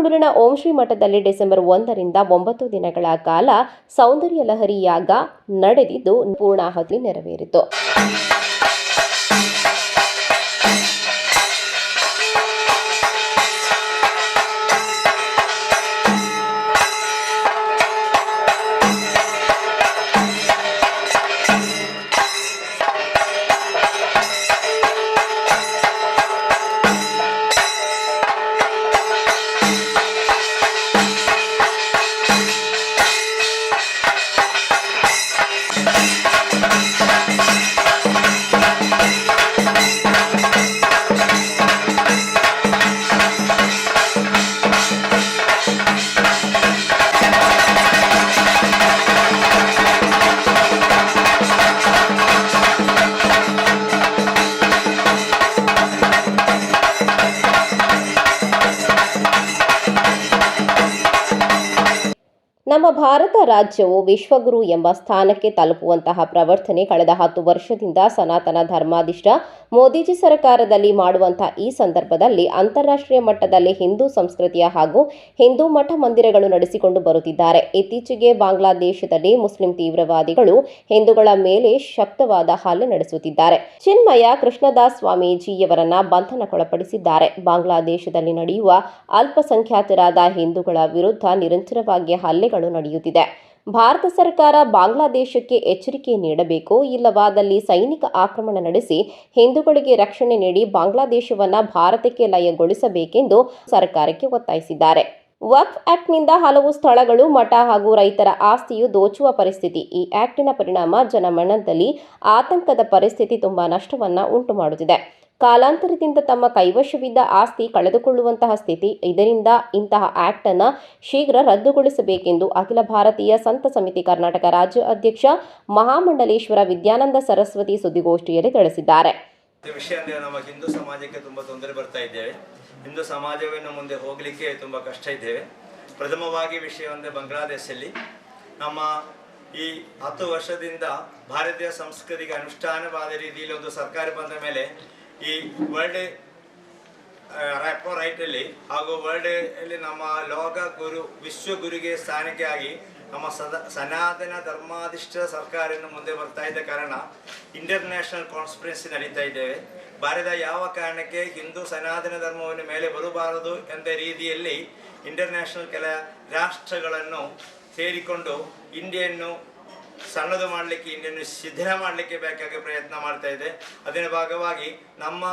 ಚಿಕ್ಕಮಗಳೂರಿನ ಓಂ ಶ್ರೀ ಮಠದಲ್ಲಿ ಡಿಸೆಂಬರ್ ಒಂದರಿಂದ ಒಂಬತ್ತು ದಿನಗಳ ಕಾಲ ಸೌಂದರ್ಯ ಲಹರಿ ಯಾಗ ನಡೆದಿದ್ದು ಪೂರ್ಣಾಹುತಿ ನೆರವೇರಿತು. ರಾಜ್ಯವು ವಿಶ್ವಗುರು ಎಂಬ ಸ್ಥಾನಕ್ಕೆ ತಲುಪುವಂತಹ ಪ್ರವರ್ತನೆ ಕಳೆದ ಹತ್ತು ವರ್ಷದಿಂದ ಸನಾತನ ಧರ್ಮಾಧಿಷ್ಠ ಮೋದಿಜಿ ಸರ್ಕಾರದಲ್ಲಿ ಮಾಡುವಂತಹ ಈ ಸಂದರ್ಭದಲ್ಲಿ ಅಂತಾರಾಷ್ಟ್ರೀಯ ಮಟ್ಟದಲ್ಲಿ ಹಿಂದೂ ಸಂಸ್ಕೃತಿಯ ಹಾಗೂ ಹಿಂದೂ ಮಠ ಮಂದಿರಗಳು ನಡೆಸಿಕೊಂಡು ಬರುತ್ತಿದ್ದಾರೆ. ಇತ್ತೀಚೆಗೆ ಬಾಂಗ್ಲಾದೇಶದಲ್ಲಿ ಮುಸ್ಲಿಂ ತೀವ್ರವಾದಿಗಳು ಹಿಂದೂಗಳ ಮೇಲೆ ಶಕ್ತವಾದ ಹಲ್ಲೆ ನಡೆಸುತ್ತಿದ್ದಾರೆ. ಚಿನ್ಮಯ ಕೃಷ್ಣದಾಸ್ ಸ್ವಾಮೀಜಿಯವರನ್ನ ಬಂಧನಕ್ಕೊಳಪಡಿಸಿದ್ದಾರೆ. ಬಾಂಗ್ಲಾದೇಶದಲ್ಲಿ ನಡೆಯುವ ಅಲ್ಪಸಂಖ್ಯಾತರಾದ ಹಿಂದೂಗಳ ವಿರುದ್ಧ ನಿರಂತರವಾಗಿ ಹಲ್ಲೆಗಳು ನಡೆಯುತ್ತಿದೆ. ಭಾರತ ಸರ್ಕಾರ ಬಾಂಗ್ಲಾದೇಶಕ್ಕೆ ಎಚ್ಚರಿಕೆ ನೀಡಬೇಕು ಇಲ್ಲವಾದಲ್ಲಿ ಸೈನಿಕ ಆಕ್ರಮಣ ನಡೆಸಿ ಹಿಂದೂಗಳಿಗೆ ರಕ್ಷಣೆ ನೀಡಿ ಬಾಂಗ್ಲಾದೇಶವನ್ನು ಭಾರತಕ್ಕೆ ಲಯಗೊಳಿಸಬೇಕೆಂದು ಸರ್ಕಾರಕ್ಕೆ ಒತ್ತಾಯಿಸಿದ್ದಾರೆ. ವಕ್ಫ್ ಆಕ್ಟ್ನಿಂದ ಹಲವು ಸ್ಥಳಗಳು ಮಠ ಹಾಗೂ ರೈತರ ಆಸ್ತಿಯು ದೋಚುವ ಪರಿಸ್ಥಿತಿ. ಈ ಆಕ್ಟಿನ ಪರಿಣಾಮ ಜನಮನದಲ್ಲಿ ಆತಂಕದ ಪರಿಸ್ಥಿತಿ ತುಂಬಾ ನಷ್ಟವನ್ನ ಉಂಟು ಮಾಡುತ್ತಿದೆ ಕಾಲಾಂತರದಿಂದ ತಮ್ಮ ಕೈವಶವಿದ್ದ ಆಸ್ತಿ ಕಳೆದುಕೊಳ್ಳುವಂತಹ ಸ್ಥಿತಿ ಇದರಿಂದ ಇಂತಹ ಆಕ್ಟ್ ಅನ್ನು ಶೀಘ್ರ ರದ್ದುಗೊಳಿಸಬೇಕೆಂದು ಅಖಿಲ ಭಾರತೀಯ ಸಂತ ಸಮಿತಿ ಕರ್ನಾಟಕ ರಾಜ್ಯ ಅಧ್ಯಕ್ಷ ಮಹಾಮಂಡಲೇಶ್ವರ ವಿದ್ಯಾನಂದ ಸರಸ್ವತಿ ಸುದ್ದಿಗೋಷ್ಠಿಯಲ್ಲಿ ತಿಳಿಸಿದ್ದಾರೆ. ವಿಷಯ ಅಂದರೆ ನಮ್ಮ ಹಿಂದೂ ಸಮಾಜಕ್ಕೆ ತುಂಬಾ ತೊಂದರೆ ಬರ್ತಾ ಇದ್ದೇವೆ. ಹಿಂದೂ ಸಮಾಜವನ್ನು ಮುಂದೆ ಹೋಗಲಿಕ್ಕೆ ತುಂಬಾ ಕಷ್ಟ ಇದ್ದೇವೆ. ಪ್ರಥಮವಾಗಿ ವಿಷಯ ಅಂದರೆ ಬಾಂಗ್ಲಾದೇಶಲ್ಲಿ ನಮ್ಮ ಈ ಹತ್ತು ವರ್ಷದಿಂದ ಭಾರತೀಯ ಸಂಸ್ಕೃತಿಗೆ ಅನುಷ್ಠಾನವಾದ ರೀತಿಯಲ್ಲಿ ಒಂದು ಸರ್ಕಾರ ಬಂದ ಮೇಲೆ ಈ ವರ್ಲ್ಡ್ ರೆಪೋ ರೈಟಲ್ಲಿ ಹಾಗೂ ವರ್ಲ್ಡ್ ಅಲ್ಲಿ ನಮ್ಮ ಲೋಕ ಗುರು, ವಿಶ್ವ ಗುರುಗೆ ಸ್ಥಾನಕ್ಕೆ ಆಗಿ ನಮ್ಮ ಸದ, ಸನಾತನ ಧರ್ಮಾಧಿಷ್ಠ ಸರ್ಕಾರವನ್ನು ಮುಂದೆ ಬರ್ತಾ ಇದ್ದ ಕಾರಣ ಇಂಟರ್ನ್ಯಾಷನಲ್ ಕಾನ್ಫರೆನ್ಸ್ ನಡೀತಾ ಇದ್ದೇವೆ. ಭಾರತ ಯಾವ ಕಾರಣಕ್ಕೆ ಹಿಂದೂ ಸನಾತನ ಧರ್ಮವನ್ನು ಮೇಲೆ ಬರಬಾರದು ಎಂದ ರೀತಿಯಲ್ಲಿ ಇಂಟರ್ನ್ಯಾಷನಲ್ ಕೆಲ ರಾಷ್ಟ್ರಗಳನ್ನು ಸೇರಿಕೊಂಡು ಇಂಡಿಯನ್ನು ಸಣ್ಣದು ಮಾಡಲಿಕ್ಕೆ, ಇನ್ನೇನು ಶಿಥಿಲ ಮಾಡಲಿಕ್ಕೆ ಬೇಕಾಗಿ ಪ್ರಯತ್ನ ಮಾಡ್ತಾ ಇದೆ. ಅದರ ಭಾಗವಾಗಿ ನಮ್ಮ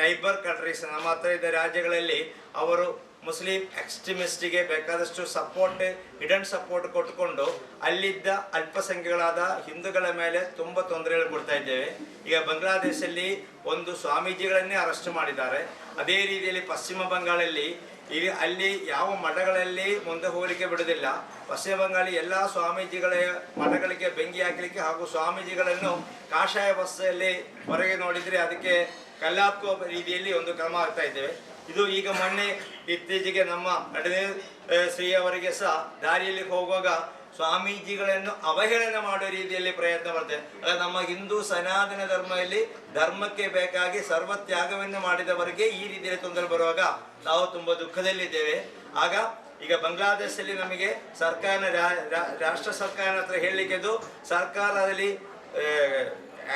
ನೈಬರ್ ಕಂಟ್ರೀಸ್ ನಮ್ಮ ಹತ್ರ ಇದ್ದ ರಾಜ್ಯಗಳಲ್ಲಿ ಅವರು ಮುಸ್ಲಿಂ ಎಕ್ಸ್ಟ್ರೀಮಿಸ್ಟ್ಗೆ ಬೇಕಾದಷ್ಟು ಸಪೋರ್ಟ್ ಹಿಡನ್ ಸಪೋರ್ಟ್ ಕೊಟ್ಟುಕೊಂಡು ಅಲ್ಲಿದ್ದ ಅಲ್ಪಸಂಖ್ಯೆಗಳಾದ ಹಿಂದೂಗಳ ಮೇಲೆ ತುಂಬ ತೊಂದರೆಗಳು ಕೊಡ್ತಾ ಇದ್ದೇವೆ. ಈಗ ಬಾಂಗ್ಲಾದೇಶಲ್ಲಿ ಒಂದು ಸ್ವಾಮೀಜಿಗಳನ್ನೇ ಅರೆಸ್ಟ್ ಮಾಡಿದ್ದಾರೆ. ಅದೇ ರೀತಿಯಲ್ಲಿ ಪಶ್ಚಿಮ ಬಂಗಾಳಲ್ಲಿ ಈಗ ಅಲ್ಲಿ ಯಾವ ಮಠಗಳಲ್ಲಿ ಮುಂದೆ ಹೋಗಲಿಕ್ಕೆ ಬಿಡುವುದಿಲ್ಲ. ಪಶ್ಚಿಮ ಬಂಗಾಳಿ ಎಲ್ಲ ಸ್ವಾಮೀಜಿಗಳ ಮಠಗಳಿಗೆ ಬೆಂಕಿ ಹಾಕಲಿಕ್ಕೆ ಹಾಗೂ ಸ್ವಾಮೀಜಿಗಳನ್ನು ಕಾಷಾಯ ಬಸ್ಸಲ್ಲಿ ಹೊರಗೆ ನೋಡಿದರೆ ಅದಕ್ಕೆ ಕಲ್ಲಾಕುವ ರೀತಿಯಲ್ಲಿ ಒಂದು ಕ್ರಮ ಆಗ್ತಾ ಇದ್ದೇವೆ. ಇದು ಈಗ ಮೊನ್ನೆ ಇತ್ತೀಚೆಗೆ ನಮ್ಮ ನಡುವೆ ಶ್ರೀ ಅವರಿಗೆ ಸಹ ದಾರಿಯಲ್ಲಿ ಹೋಗುವಾಗ ಸ್ವಾಮೀಜಿಗಳನ್ನು ಅವಹೇಳನ ಮಾಡುವ ರೀತಿಯಲ್ಲಿ ಪ್ರಯತ್ನ ಮಾಡ್ತೇವೆ ಅಲ್ಲ, ನಮ್ಮ ಹಿಂದೂ ಸನಾತನ ಧರ್ಮದಲ್ಲಿ ಧರ್ಮಕ್ಕೆ ಬೇಕಾಗಿ ಸರ್ವ ತ್ಯಾಗವನ್ನು ಮಾಡಿದವರಿಗೆ ಈ ರೀತಿಯಲ್ಲಿ ತೊಂದರೆ ಬರುವಾಗ ನಾವು ತುಂಬ ದುಃಖದಲ್ಲಿದ್ದೇವೆ. ಆಗ ಈಗ ಬಾಂಗ್ಲಾದೇಶದಲ್ಲಿ ನಮಗೆ ಸರ್ಕಾರ ರಾಷ್ಟ್ರ ಸರ್ಕಾರ ಹತ್ರ ಹೇಳಲಿಕ್ಕೆ ಅದು ಸರ್ಕಾರದಲ್ಲಿ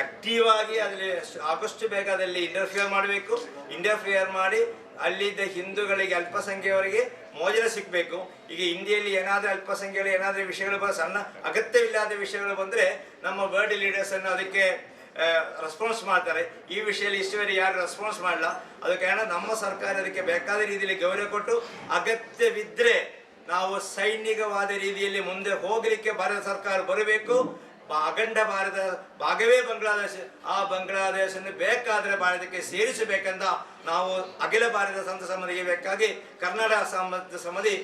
ಆಕ್ಟಿವ್ ಆಗಿ ಅದರಲ್ಲಿ ಆದಷ್ಟು ಬೇಗ ಅದರಲ್ಲಿ ಇಂಟರ್ಫಿಯರ್ ಮಾಡಬೇಕು. ಇಂಟರ್ಫಿಯರ್ ಮಾಡಿ ಅಲ್ಲಿದ್ದ ಹಿಂದೂಗಳಿಗೆ ಅಲ್ಪಸಂಖ್ಯೆಯವರಿಗೆ ಮೋಜನ ಸಿಗಬೇಕು. ಈಗ ಹಿಂದಿಯಲ್ಲಿ ಏನಾದರೂ ಅಲ್ಪಸಂಖ್ಯೆಯಲ್ಲಿ ಏನಾದರೂ ವಿಷಯಗಳು ಸಣ್ಣ ಅಗತ್ಯವಿಲ್ಲದ ವಿಷಯಗಳು ಬಂದರೆ ನಮ್ಮ ವರ್ಲ್ಡ್ ಲೀಡರ್ಸ್ ಅನ್ನು ಅದಕ್ಕೆ ರೆಸ್ಪಾನ್ಸ್ ಮಾಡ್ತಾರೆ. ಈ ವಿಷಯದಲ್ಲಿ ಇಷ್ಟುವರೆ ಯಾರು ರೆಸ್ಪಾನ್ಸ್ ಮಾಡಲ್ಲ ಅದಕ್ಕೆ ನಮ್ಮ ಸರ್ಕಾರ ಅದಕ್ಕೆ ಬೇಕಾದ ರೀತಿಯಲ್ಲಿ ಗೌರವ ಕೊಟ್ಟು ಅಗತ್ಯವಿದ್ದರೆ ನಾವು ಸೈನಿಕವಾದ ರೀತಿಯಲ್ಲಿ ಮುಂದೆ ಹೋಗಲಿಕ್ಕೆ ಭಾರತ ಸರ್ಕಾರ ಬರಬೇಕು. ಅಖಂಡ ಭಾರತ ಭಾಗವೇ ಬಾಂಗ್ಲಾದೇಶ, ಆ ಬಾಂಗ್ಲಾದೇಶನ್ನು ಬೇಕಾದರೆ ಭಾರತಕ್ಕೆ ಸೇರಿಸಬೇಕೆಂದ ನಾವು ಅಖಿಲ ಭಾರತ ಸಂತ ಸಮಿತಿಗೆ ಬೇಕಾಗಿ ಕರ್ನಾಟಕ ಸಂಬಂಧ ಸಮಿತಿ,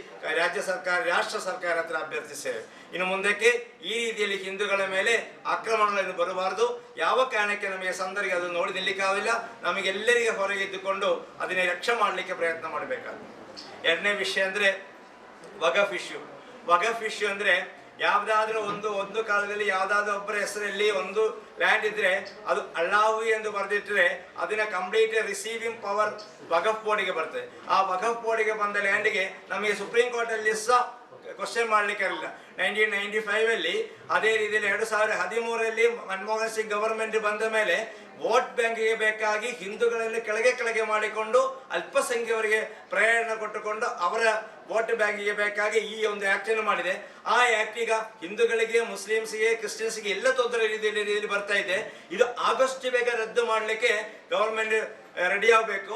ರಾಜ್ಯ ಸರ್ಕಾರ, ರಾಷ್ಟ್ರ ಸರ್ಕಾರ ಹತ್ರ ಅಭ್ಯರ್ಥಿಸ್ತೇವೆ. ಇನ್ನು ಮುಂದಕ್ಕೆ ಈ ರೀತಿಯಲ್ಲಿ ಹಿಂದೂಗಳ ಮೇಲೆ ಆಕ್ರಮಣಗಳನ್ನು ಬರಬಾರದು. ಯಾವ ಕಾರಣಕ್ಕೆ ನಮಗೆ ಸಂದರ್ಭ ಅದು ನೋಡಿ ನಿಲ್ಲಿಕ್ಕಾಗಲಿಲ್ಲ. ನಮಗೆಲ್ಲರಿಗೆ ಹೊರಗೆ ಇದ್ದುಕೊಂಡು ಅದನ್ನೇ ರಕ್ಷೆ ಮಾಡಲಿಕ್ಕೆ ಪ್ರಯತ್ನ ಮಾಡಬೇಕಾಗುತ್ತೆ ಎರಡನೇ ವಿಷಯ ಅಂದರೆ ವಗಫ್ ಇಶ್ಯೂ ವಗಫ್ ಇಶ್ಯೂ ಅಂದರೆ ಯಾವುದಾದ್ರೂ ಒಂದು ಒಂದು ಕಾಲದಲ್ಲಿ ಯಾವುದಾದ್ರೂ ಒಬ್ಬರ ಹೆಸರಲ್ಲಿ ಒಂದು ಲ್ಯಾಂಡ್ ಇದ್ರೆ ಅದು ಅಳ್ಳಾವು ಎಂದು ಬರೆದಿಟ್ಟರೆ ಅದನ್ನ ಕಂಪ್ಲೀಟ್ ರಿಸೀವಿಂಗ್ ಪವರ್ ವಗಫ್ ಬೋರ್ಡಿಗೆ ಬರ್ತದೆ. ಆ ವಗಫ್ ಬೋರ್ಡಿಗೆ ಬಂದ ಲ್ಯಾಂಡ್ಗೆ ನಮಗೆ ಸುಪ್ರೀಂ ಕೋರ್ಟ್ ಅಲ್ಲಿ ಸಹ ಕ್ವಶನ್ ಮಾಡ್ಲಿಕ್ಕೆ ಇರಲಿಲ್ಲ. ನೈನ್ಟೀನ್ ನೈನ್ಟಿ ಫೈವ್ ಅಲ್ಲಿ ಅದೇ ರೀತಿಯಲ್ಲಿ ಎರಡು ಸಾವಿರದ ಹದಿಮೂರರಲ್ಲಿ ಮನಮೋಹನ್ ಸಿಂಗ್ ಗವರ್ಮೆಂಟ್ ಬಂದ ಮೇಲೆ ವೋಟ್ ಬ್ಯಾಂಕಿಗೆ ಬೇಕಾಗಿ ಹಿಂದೂಗಳನ್ನು ಕೆಳಗೆ ಕೆಳಗೆ ಮಾಡಿಕೊಂಡು ಅಲ್ಪಸಂಖ್ಯೆಯವರಿಗೆ ಪ್ರೇರಣೆ ಕೊಟ್ಟುಕೊಂಡು ಅವರ ವೋಟ್ ಬ್ಯಾಂಕಿಗೆ ಬೇಕಾಗಿ ಈ ಒಂದು ಆಕ್ಟ್ ಅನ್ನು ಮಾಡಿದೆ. ಆ ಆ್ಯಕ್ಟ್ ಈಗ ಹಿಂದೂಗಳಿಗೆ, ಮುಸ್ಲಿಮ್ಸ್ಗೆ, ಕ್ರಿಶ್ಚಿಯನ್ಸ್ಗೆ ಎಲ್ಲ ತೊಂದರೆ ರೀತಿಯಲ್ಲಿ ಬರ್ತಾ ಇದೆ. ಇದು ಆಗಸ್ಟ್ ಬೇಗ ರದ್ದು ಮಾಡಲಿಕ್ಕೆ ಗವರ್ಮೆಂಟ್ ರೆಡಿ ಆಗಬೇಕು.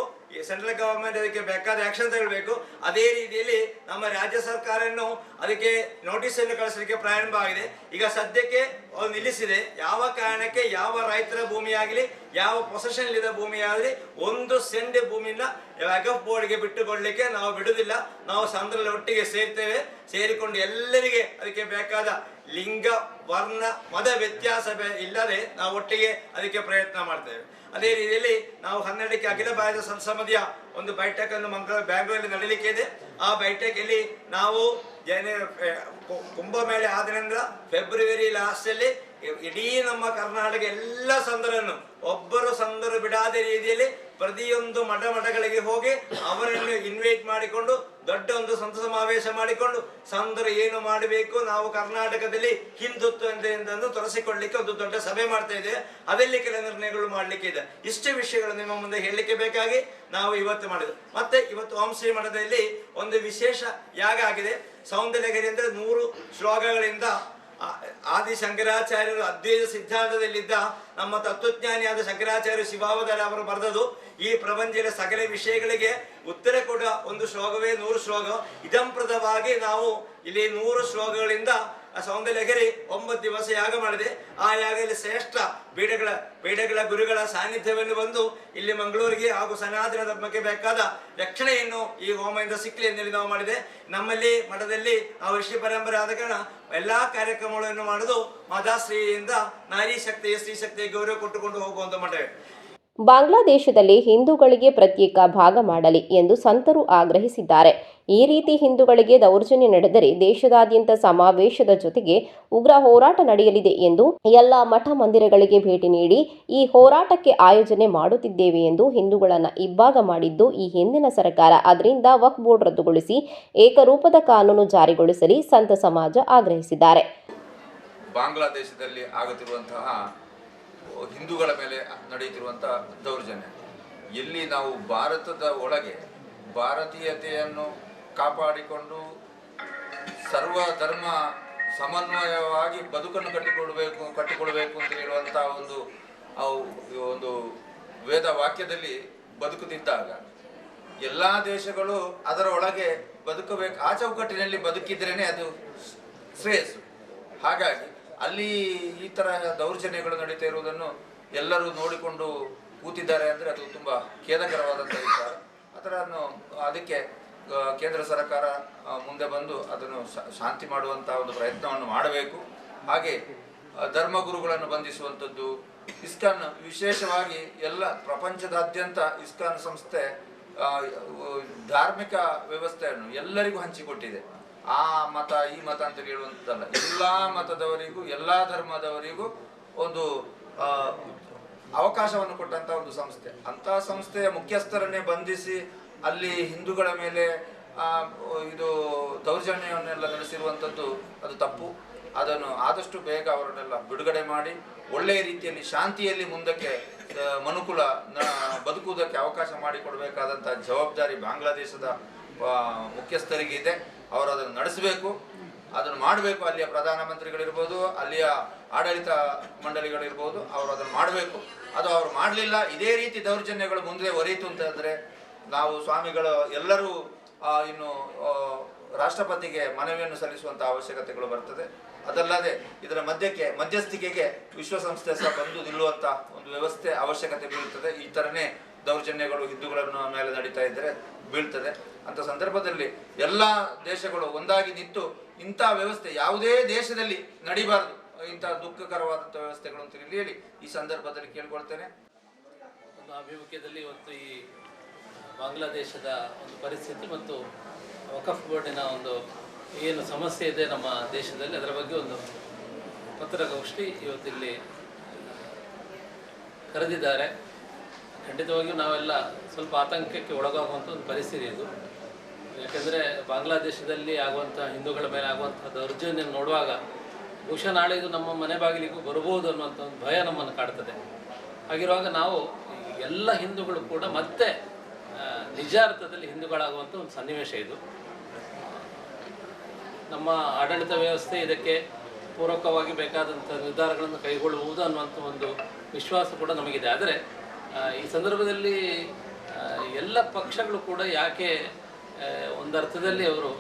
ಸೆಂಟ್ರಲ್ ಗವರ್ಮೆಂಟ್ ಅದಕ್ಕೆ ಬೇಕಾದ ಆಕ್ಷನ್ ತಗೊಳ್ಬೇಕು. ಅದೇ ರೀತಿಯಲ್ಲಿ ನಮ್ಮ ರಾಜ್ಯ ಸರ್ಕಾರವನ್ನು ಅದಕ್ಕೆ ನೋಟಿಸ್ ಅನ್ನು ಕಳಿಸಲಿಕ್ಕೆ ಪ್ರಾರಂಭ ಆಗಿದೆ. ಈಗ ಸದ್ಯಕ್ಕೆ ನಿಲ್ಲಿಸಿದೆ. ಯಾವ ಕಾರಣಕ್ಕೆ ಯಾವ ರೈತರ ಭೂಮಿಯಾಗಲಿ ಯಾವ ಪೊಸೆಷನ್ ಭೂಮಿ ಆದ್ರೆ ಒಂದು ಸೆಂಡ್ ಭೂಮಿನ ವಗಫ್ ಬೋರ್ಡ್ಗೆ ನಾವು ಬಿಡುವುದಿಲ್ಲ. ನಾವು ಸಂದ್ರಲ್ಲಿ ಒಟ್ಟಿಗೆ ಸೇರ್ತೇವೆ. ಸೇರಿಕೊಂಡು ಎಲ್ಲರಿಗೆ ಅದಕ್ಕೆ ಬೇಕಾದ ಲಿಂಗ, ವರ್ಣ, ಮದ ವ್ಯತ್ಯಾಸ ಇಲ್ಲದೆ ನಾವು ಒಟ್ಟಿಗೆ ಅದಕ್ಕೆ ಪ್ರಯತ್ನ ಮಾಡ್ತೇವೆ. ಅದೇ ರೀತಿಯಲ್ಲಿ ನಾವು ಹನ್ನೆರಡಕ್ಕೆ ಅಖಿಲ ಭಾರತ ಸಂಸಮದಿಯ ಒಂದು ಬೈಠಕನ್ನು ಅನ್ನು ಮಂಗಳೂರು ಬ್ಯಾಂಗ್ಳೂರಲ್ಲಿ ನಡೀಲಿಕ್ಕೆ ಇದೆ. ಆ ಬೈಠಕಲ್ಲಿ ನಾವು ಜನ ಕುಂಭಮೇಳ ಆದ ನಂತರ ಫೆಬ್ರವರಿ ಲಾಸ್ಟ್ ಅಲ್ಲಿ ಇಡೀ ನಮ್ಮ ಕರ್ನಾಟಕ ಎಲ್ಲ ಸಂದರನ್ನು ಒಬ್ಬರು ಸಂದರು ಬಿಡಾದ ರೀತಿಯಲ್ಲಿ ಪ್ರತಿಯೊಂದು ಮಠ ಮಠಗಳಿಗೆ ಹೋಗಿ ಅವರನ್ನು ಇನ್ವೈಟ್ ಮಾಡಿಕೊಂಡು ದೊಡ್ಡ ಒಂದು ಸಂತ ಸಮಾವೇಶ ಮಾಡಿಕೊಂಡು ಸಂದರು ಏನು ಮಾಡಬೇಕು ನಾವು ಕರ್ನಾಟಕದಲ್ಲಿ ಹಿಂದುತ್ವ ಎಂದು ತೊರೆಸಿಕೊಳ್ಳಿಕ್ಕೆ ಒಂದು ದೊಡ್ಡ ಸಭೆ ಮಾಡ್ತಾ ಇದೆ. ಅದರಲ್ಲಿ ಕೆಲ ನಿರ್ಣಯಗಳು ಮಾಡಲಿಕ್ಕೆ ಇದೆ. ಇಷ್ಟು ವಿಷಯಗಳು ನಿಮ್ಮ ಮುಂದೆ ಹೇಳಲಿಕ್ಕೆ ಬೇಕಾಗಿ ನಾವು ಇವತ್ತು ಮಾಡಿದ್ವಿ ಮತ್ತೆ ಇವತ್ತು ಓಂ ಶ್ರೀ ಮಠದಲ್ಲಿ ಒಂದು ವಿಶೇಷ ಯಾಗ ಆಗಿದೆ. ಸೌಂದರ್ಯಗಿರಿ ಅಂದ್ರೆ ನೂರು ಶ್ಲೋಕಗಳಿಂದ ಆದಿ ಶಂಕರಾಚಾರ್ಯರು ಅದ್ವೈತ ಸಿದ್ಧಾಂತದಲ್ಲಿದ್ದ ನಮ್ಮ ತತ್ವಜ್ಞಾನಿಯಾದ ಶಂಕರಾಚಾರ್ಯ ಶಿವಾವತಾರ ಅವರು ಬರೆದದು ಈ ಪ್ರಪಂಚದ ಸಕಲ ವಿಷಯಗಳಿಗೆ ಉತ್ತರ ಕೊಡುವ ಒಂದು ಶ್ಲೋಕವೇ ನೂರು ಶ್ಲೋಕ. ಇದಂಪ್ರದವಾಗಿ ನಾವು ಇಲ್ಲಿ ನೂರು ಶ್ಲೋಕಗಳಿಂದ ಆ ಸೌಂದರ್ಯಗಿರಿ ಒಂಬತ್ತು ದಿವಸ ಯಾಗ ಮಾಡಿದೆ. ಆ ಯಾಗದಲ್ಲಿ ಶ್ರೇಷ್ಠ ಪೀಠಗಳ ಪೀಠಗಳ ಗುರುಗಳ ಸಾನ್ನಿಧ್ಯವನ್ನು ಬಂದು ಇಲ್ಲಿ ಮಂಗಳೂರಿಗೆ ಹಾಗೂ ಸನಾತನ ಧರ್ಮಕ್ಕೆ ಬೇಕಾದ ರಕ್ಷಣೆಯನ್ನು ಈ ಹೋಮದಿಂದ ಸಿಕ್ಕಲಿ ಎಂದಲ್ಲಿ ನಾವು ಮಾಡಿದೆ. ನಮ್ಮಲ್ಲಿ ಮಠದಲ್ಲಿ ಆ ಋಷಿ ಪರಂಪರೆ ಆದ ಕಾರಣ ಎಲ್ಲಾ ಕಾರ್ಯಕ್ರಮಗಳನ್ನು ಮಾಡುದು ಮಾತಾಶ್ರೀಯಿಂದ ನಾರಿ ಶಕ್ತಿಯ ಸ್ತ್ರೀ ಶಕ್ತಿಯ ಗೌರವ ಕೊಟ್ಟುಕೊಂಡು ಹೋಗುವಂತ ಮಠವೇ ಬಾಂಗ್ಲಾದೇಶದಲ್ಲಿ ಹಿಂದೂಗಳಿಗೆ ಪ್ರತ್ಯೇಕ ಭಾಗ ಮಾಡಲಿ ಎಂದು ಸಂತರು ಆಗ್ರಹಿಸಿದ್ದಾರೆ. ಈ ರೀತಿ ಹಿಂದೂಗಳಿಗೆ ದೌರ್ಜನ್ಯ ನಡೆದರೆ ದೇಶದಾದ್ಯಂತ ಸಮಾವೇಶದ ಜೊತೆಗೆ ಉಗ್ರ ಹೋರಾಟ ನಡೆಯಲಿದೆ ಎಂದು ಎಲ್ಲ ಮಠ ಮಂದಿರಗಳಿಗೆ ಭೇಟಿ ನೀಡಿ ಈ ಹೋರಾಟಕ್ಕೆ ಆಯೋಜನೆ ಮಾಡುತ್ತಿದ್ದೇವೆ ಎಂದು ಹಿಂದೂಗಳನ್ನು ಇಬ್ಬಾಗ ಮಾಡಿದ್ದು ಈ ಹಿಂದಿನ ಸರ್ಕಾರ. ಅದರಿಂದ ವಕ್ ಬೋರ್ಡ್ ರದ್ದುಗೊಳಿಸಿ ಏಕರೂಪದ ಕಾನೂನು ಜಾರಿಗೊಳಿಸಲಿ ಸಂತ ಸಮಾಜ ಆಗ್ರಹಿಸಿದ್ದಾರೆ. ಬಾಂಗ್ಲಾದೇಶದಲ್ಲಿ ಆಗುತ್ತಿರುವಂತಹ ಹಿಂದೂಗಳ ಮೇಲೆ ನಡೆಯುತ್ತಿರುವಂಥ ದೌರ್ಜನ್ಯ. ಎಲ್ಲಿ ನಾವು ಭಾರತದ ಒಳಗೆ ಭಾರತೀಯತೆಯನ್ನು ಕಾಪಾಡಿಕೊಂಡು ಸರ್ವ ಧರ್ಮ ಸಮನ್ವಯವಾಗಿ ಬದುಕನ್ನು ಕಟ್ಟಿಕೊಡಬೇಕು ಕಟ್ಟಿಕೊಡಬೇಕು ಅಂತ ಹೇಳುವಂತಹ ಒಂದು ಒಂದು ವೇದ ವಾಕ್ಯದಲ್ಲಿ ಬದುಕುತ್ತಿದ್ದಾಗ ಎಲ್ಲ ದೇಶಗಳು ಅದರ ಒಳಗೆ ಬದುಕಬೇಕು ಆ ಚೌಕಟ್ಟಿನಲ್ಲಿ ಬದುಕಿದ್ರೇನೆ ಅದು ಶ್ರೇಯಸ್ಸು. ಹಾಗಾಗಿ ಅಲ್ಲಿ ಈ ತರ ದೌರ್ಜನ್ಯಗಳು ನಡೀತಾ ಇರುವುದನ್ನು ಎಲ್ಲರೂ ನೋಡಿಕೊಂಡು ಕೂತಿದ್ದಾರೆ ಅಂದ್ರೆ ಅದು ತುಂಬಾ ಖೇದಕರವಾದಂಥ ವಿಚಾರ. ಅದನ್ನು, ಅದಕ್ಕೆ ಕೇಂದ್ರ ಸರ್ಕಾರ ಮುಂದೆ ಬಂದು ಅದನ್ನು ಶಾಂತಿ ಮಾಡುವಂತ ಒಂದು ಪ್ರಯತ್ನವನ್ನು ಮಾಡಬೇಕು. ಹಾಗೆ ಧರ್ಮಗುರುಗಳನ್ನು ಬಂಧಿಸುವಂಥದ್ದು, ಇಸ್ಕಾನ್ ವಿಶೇಷವಾಗಿ ಎಲ್ಲ ಪ್ರಪಂಚದಾದ್ಯಂತ ಇಸ್ಕಾನ್ ಸಂಸ್ಥೆ ಧಾರ್ಮಿಕ ವ್ಯವಸ್ಥೆಯನ್ನು ಎಲ್ಲರಿಗೂ ಹಂಚಿಕೊಟ್ಟಿದೆ. ಆ ಮತ, ಈ ಮತ ಅಂತ ಹೇಳುವಂಥದ್ದಲ್ಲ. ಎಲ್ಲಾ ಮತದವರಿಗೂ, ಎಲ್ಲಾ ಧರ್ಮದವರಿಗೂ ಒಂದು ಅವಕಾಶವನ್ನು ಕೊಟ್ಟಂತ ಒಂದು ಸಂಸ್ಥೆ. ಅಂತ ಸಂಸ್ಥೆಯ ಮುಖ್ಯಸ್ಥರನ್ನೇ ಬಂಧಿಸಿ, ಅಲ್ಲಿ ಹಿಂದೂಗಳ ಮೇಲೆ ಇದು ದೌರ್ಜನ್ಯವನ್ನೆಲ್ಲ ನಡೆಸಿರುವಂಥದ್ದು ಅದು ತಪ್ಪು. ಅದನ್ನು ಆದಷ್ಟು ಬೇಗ ಅವರನ್ನೆಲ್ಲ ಬಿಡುಗಡೆ ಮಾಡಿ ಒಳ್ಳೆಯ ರೀತಿಯಲ್ಲಿ, ಶಾಂತಿಯಲ್ಲಿ ಮುಂದಕ್ಕೆ ಮನುಕುಲ ಬದುಕುವುದಕ್ಕೆ ಅವಕಾಶ ಮಾಡಿಕೊಡಬೇಕಾದಂಥ ಜವಾಬ್ದಾರಿ ಬಾಂಗ್ಲಾದೇಶದ ಮುಖ್ಯಸ್ಥರಿಗೆ ಇದೆ ಅವರು ಅದನ್ನು ನಡೆಸಬೇಕು. ಅದನ್ನು ಮಾಡಬೇಕು. ಅಲ್ಲಿಯ ಪ್ರಧಾನಮಂತ್ರಿಗಳಿರ್ಬೋದು ಅಲ್ಲಿಯ ಆಡಳಿತ ಮಂಡಳಿಗಳಿರ್ಬೋದು, ಅವರು ಅದನ್ನು ಮಾಡಬೇಕು. ಅದು ಅವರು ಮಾಡಲಿಲ್ಲ. ಇದೇ ರೀತಿ ದೌರ್ಜನ್ಯಗಳು ಮುಂದೆ ಒರೆಯಿತು ಅಂತಂದರೆ ನಾವು ಸ್ವಾಮಿಗಳು ಎಲ್ಲರೂ ಇನ್ನು ರಾಷ್ಟ್ರಪತಿಗೆ ಮನವಿಯನ್ನು ಸಲ್ಲಿಸುವಂಥ ಅವಶ್ಯಕತೆಗಳು ಬರ್ತದೆ. ಅದಲ್ಲದೆ, ಇದರ ಮಧ್ಯಕ್ಕೆ, ಮಧ್ಯಸ್ಥಿಕೆಗೆ ವಿಶ್ವಸಂಸ್ಥೆ ಸಹ ಬಂದು ನಿಲ್ಲುವಂಥ ಒಂದು ವ್ಯವಸ್ಥೆ ಅವಶ್ಯಕತೆ ಬೀಳುತ್ತದೆ ಈ ಥರನೇ ದೌರ್ಜನ್ಯಗಳು, ಹಿಂದೂಗಳನ್ನು ಮೇಲೆ ನಡೀತಾ ಇದ್ದರೆ ಬೀಳ್ತದೆ. ಅಂತ ಸಂದರ್ಭದಲ್ಲಿ ಎಲ್ಲ ದೇಶಗಳು ಒಂದಾಗಿ ನಿಂತು ಇಂಥ ವ್ಯವಸ್ಥೆ ಯಾವುದೇ ದೇಶದಲ್ಲಿ ನಡಿಬಾರದು. ಇಂಥ ದುಃಖಕರವಾದಂಥ ವ್ಯವಸ್ಥೆಗಳು ಅಂತ ಹೇಳಿ ಹೇಳಿ ಈ ಸಂದರ್ಭದಲ್ಲಿ ಕೇಳ್ಕೊಳ್ತೇನೆ. ಒಂದು ಅಭಿಮುಖ್ಯದಲ್ಲಿ ಇವತ್ತು ಈ ಬಾಂಗ್ಲಾದೇಶದ ಒಂದು ಪರಿಸ್ಥಿತಿ ಮತ್ತು ವಕಫ್ ಬೋರ್ಡಿನ ಒಂದು ಏನು ಸಮಸ್ಯೆ ಇದೆ ನಮ್ಮ ದೇಶದಲ್ಲಿ, ಅದರ ಬಗ್ಗೆ ಒಂದು ಪತ್ರಗೋಷ್ಠಿ ಇವತ್ತಿಲ್ಲಿ ಕರೆದಿದ್ದಾರೆ. ಖಂಡಿತವಾಗಿಯೂ ನಾವೆಲ್ಲ ಸ್ವಲ್ಪ ಆತಂಕಕ್ಕೆ ಒಳಗಾಗುವಂಥ ಒಂದು ಪರಿಸ್ಥಿತಿ ಇದು. ಯಾಕೆಂದರೆ ಬಾಂಗ್ಲಾದೇಶದಲ್ಲಿ ಆಗುವಂಥ ಹಿಂದೂಗಳ ಮೇಲೆ ಆಗುವಂಥ ದೌರ್ಜನ್ಯ ನೋಡುವಾಗ ಬಹುಶಃ ನಾಳೆ ಇದು ನಮ್ಮ ಮನೆ ಬಾಗಿಲಿಗೂ ಬರಬಹುದು ಅನ್ನುವಂಥ ಒಂದು ಭಯ ನಮ್ಮನ್ನು ಕಾಡ್ತದೆ. ಹಾಗಿರುವಾಗ ನಾವು ಎಲ್ಲ ಹಿಂದೂಗಳು ಕೂಡ ಮತ್ತೆ ನಿಜಾರ್ಥದಲ್ಲಿ ಹಿಂದೂಗಳಾಗುವಂಥ ಒಂದು ಸನ್ನಿವೇಶ ಇದು. ನಮ್ಮ ಆಡಳಿತ ವ್ಯವಸ್ಥೆ ಇದಕ್ಕೆ ಪೂರಕವಾಗಿ ಬೇಕಾದಂಥ ನಿರ್ಧಾರಗಳನ್ನು ಕೈಗೊಳ್ಳುವುದು ಅನ್ನುವಂಥ ಒಂದು ವಿಶ್ವಾಸ ಕೂಡ ನಮಗಿದೆ. ಆದರೆ ಈ ಸಂದರ್ಭದಲ್ಲಿ ಎಲ್ಲ ಪಕ್ಷಗಳು ಕೂಡ ಯಾಕೆ ಒಂದು ಅರ್ಥದಲ್ಲಿ ಅವರು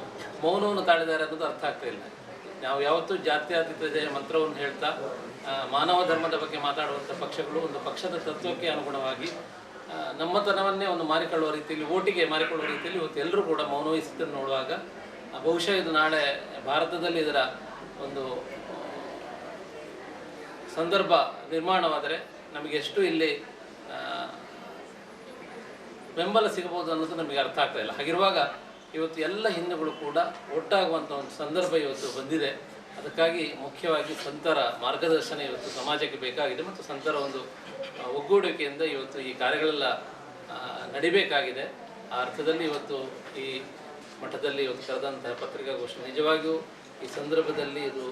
ಮೌನವನ್ನು ತಾಳಿದ್ದಾರೆ ಅನ್ನೋದು ಅರ್ಥ ಆಗ್ತಾ ಇಲ್ಲ. ನಾವು ಯಾವತ್ತೂ ಜಾತ್ಯಾತೀತ ಮಂತ್ರವನ್ನು ಹೇಳ್ತಾ ಮಾನವ ಧರ್ಮದ ಬಗ್ಗೆ ಮಾತಾಡುವಂಥ ಪಕ್ಷಗಳು ಒಂದು ಪಕ್ಷದ ತತ್ವಕ್ಕೆ ಅನುಗುಣವಾಗಿ ನಮ್ಮತನವನ್ನೇ ಒಂದು ಮಾರಿಕೊಳ್ಳುವ ರೀತಿಯಲ್ಲಿ, ಓಟಿಗೆ ಮಾರಿಕೊಳ್ಳುವ ರೀತಿಯಲ್ಲಿ ಇವತ್ತು ಎಲ್ಲರೂ ಕೂಡ ಮೌನವಹಿಸಿದ್ದನ್ನು ನೋಡುವಾಗ ಬಹುಶಃ ಇದು ನಾಳೆ ಭಾರತದಲ್ಲಿ ಇದರ ಒಂದು ಸಂದರ್ಭ ನಿರ್ಮಾಣವಾದರೆ ನಮಗೆಷ್ಟು ಇಲ್ಲಿ ಬೆಂಬಲ ಸಿಗಬಹುದು ಅನ್ನೋದು ನಮಗೆ ಅರ್ಥ ಆಗ್ತಾ ಇಲ್ಲ. ಹಾಗಿರುವಾಗ ಇವತ್ತು ಎಲ್ಲ ಹಿಂದೂಗಳು ಕೂಡ ಒಟ್ಟಾಗುವಂಥ ಒಂದು ಸಂದರ್ಭ ಇವತ್ತು ಬಂದಿದೆ. ಅದಕ್ಕಾಗಿ ಮುಖ್ಯವಾಗಿ ಸಂತರ ಮಾರ್ಗದರ್ಶನ ಇವತ್ತು ಸಮಾಜಕ್ಕೆ ಬೇಕಾಗಿದೆ ಮತ್ತು ಸಂತರ ಒಂದು ಒಗ್ಗೂಡಿಕೆಯಿಂದ ಇವತ್ತು ಈ ಕಾರ್ಯಗಳೆಲ್ಲ ನಡಿಬೇಕಾಗಿದೆ. ಆ ಅರ್ಥದಲ್ಲಿ ಇವತ್ತು ಈ ಮಠದಲ್ಲಿ ಇವತ್ತು ಕರೆದಂತಹ ಪತ್ರಿಕಾಗೋಷ್ಠಿ ನಿಜವಾಗಿಯೂ ಈ ಸಂದರ್ಭದಲ್ಲಿ ಇದು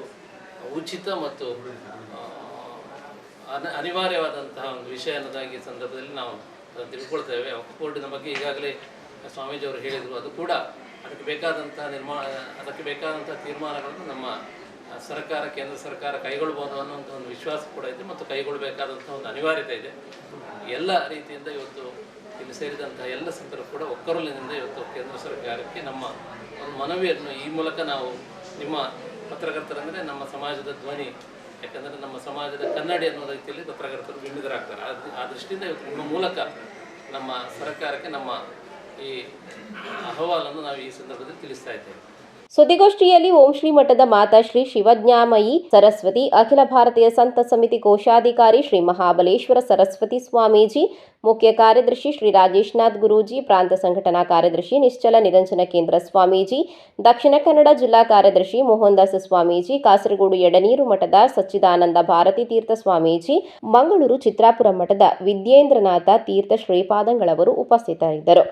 ಉಚಿತ ಮತ್ತು ಅನಿವಾರ್ಯವಾದಂತಹ ಒಂದು ವಿಷಯ ಅನ್ನೋದಾಗಿ ಸಂದರ್ಭದಲ್ಲಿ ನಾವು ತಿಳ್ಕೊಳ್ತೇವೆ. ಬೋರ್ಡಿನ ಬಗ್ಗೆ ಈಗಾಗಲೇ ಸ್ವಾಮೀಜಿ ಅವರು ಹೇಳಿದರು. ಅದು ಕೂಡ ಅದಕ್ಕೆ ಬೇಕಾದಂಥ ನಿರ್ಮಾಣ ಅದಕ್ಕೆ ಬೇಕಾದಂಥ ತೀರ್ಮಾನಗಳನ್ನು ನಮ್ಮ ಸರ್ಕಾರ, ಕೇಂದ್ರ ಸರ್ಕಾರ ಕೈಗೊಳ್ಬೋದು ಅನ್ನುವಂಥ ಒಂದು ವಿಶ್ವಾಸ ಕೂಡ ಇದೆ ಮತ್ತು ಕೈಗೊಳ್ಳಬೇಕಾದಂಥ ಒಂದು ಅನಿವಾರ್ಯತೆ ಇದೆ. ಎಲ್ಲ ರೀತಿಯಿಂದ ಇವತ್ತು ಇಲ್ಲಿ ಸೇರಿದಂಥ ಎಲ್ಲ ಸಂತರು ಕೂಡ ಒಕ್ಕರಲಿನಿಂದ ಇವತ್ತು ಕೇಂದ್ರ ಸರ್ಕಾರಕ್ಕೆ ನಮ್ಮ ಒಂದು ಮನವಿಯನ್ನು ಈ ಮೂಲಕ ನಾವು ನಿಮ್ಮ ಪತ್ರಕರ್ತರಂದರೆ ನಮ್ಮ ಸಮಾಜದ ಧ್ವನಿ ಯಾಕಂದರೆ ನಮ್ಮ ಸಮಾಜದ ಕನ್ನಡಿ ಅನ್ನೋ ರೀತಿಯಲ್ಲಿ ಪತ್ರಕರ್ತರು ಬಿಂಬಿತರಾಗ್ತಾರೆ. ಆ ದೃಷ್ಟಿಯಿಂದ ನಿಮ್ಮ ಮೂಲಕ ನಮ್ಮ ಸರ್ಕಾರಕ್ಕೆ ನಮ್ಮ ಈ ಅಹವಾಲನ್ನು ನಾವು ಈ ಸಂದರ್ಭದಲ್ಲಿ ತಿಳಿಸ್ತಾ ಇದ್ದೇವೆ. ಸುದ್ದಿಗೋಷ್ಠಿಯಲ್ಲಿ ಓಂ ಶ್ರೀ ಮಠದ ಮಾತಾ ಶ್ರೀ ಶಿವಜ್ಞಾಮಯಿ ಸರಸ್ವತಿ, ಅಖಿಲ ಭಾರತೀಯ ಸಂತ ಸಮಿತಿ ಕೋಶಾಧಿಕಾರಿ ಶ್ರೀ ಮಹಾಬಲೇಶ್ವರ ಸರಸ್ವತಿ ಸ್ವಾಮೀಜಿ, ಮುಖ್ಯ ಕಾರ್ಯದರ್ಶಿ ಶ್ರೀ ರಾಜೇಶ್ನಾಥ್ ಗುರೂಜಿ, ಪ್ರಾಂತ ಸಂಘಟನಾ ಕಾರ್ಯದರ್ಶಿ ನಿಶ್ಚಲ ನಿರಂಜನ ಕೇಂದ್ರ ಸ್ವಾಮೀಜಿ, ದಕ್ಷಿಣ ಕನ್ನಡ ಜಿಲ್ಲಾ ಕಾರ್ಯದರ್ಶಿ ಮೋಹನ್ದಾಸ ಸ್ವಾಮೀಜಿ, ಕಾಸರಗೋಡು ಎಡನೀರು ಮಠದ ಸಚ್ಚಿದಾನಂದ ಭಾರತಿ ತೀರ್ಥ ಸ್ವಾಮೀಜಿ, ಮಂಗಳೂರು ಚಿತ್ರಾಪುರ ಮಠದ ವಿದ್ಯೇಂದ್ರನಾಥ ತೀರ್ಥ ಶ್ರೀಪಾದಂಗಳವರು ಉಪಸ್ಥಿತರಿದ್ದರು.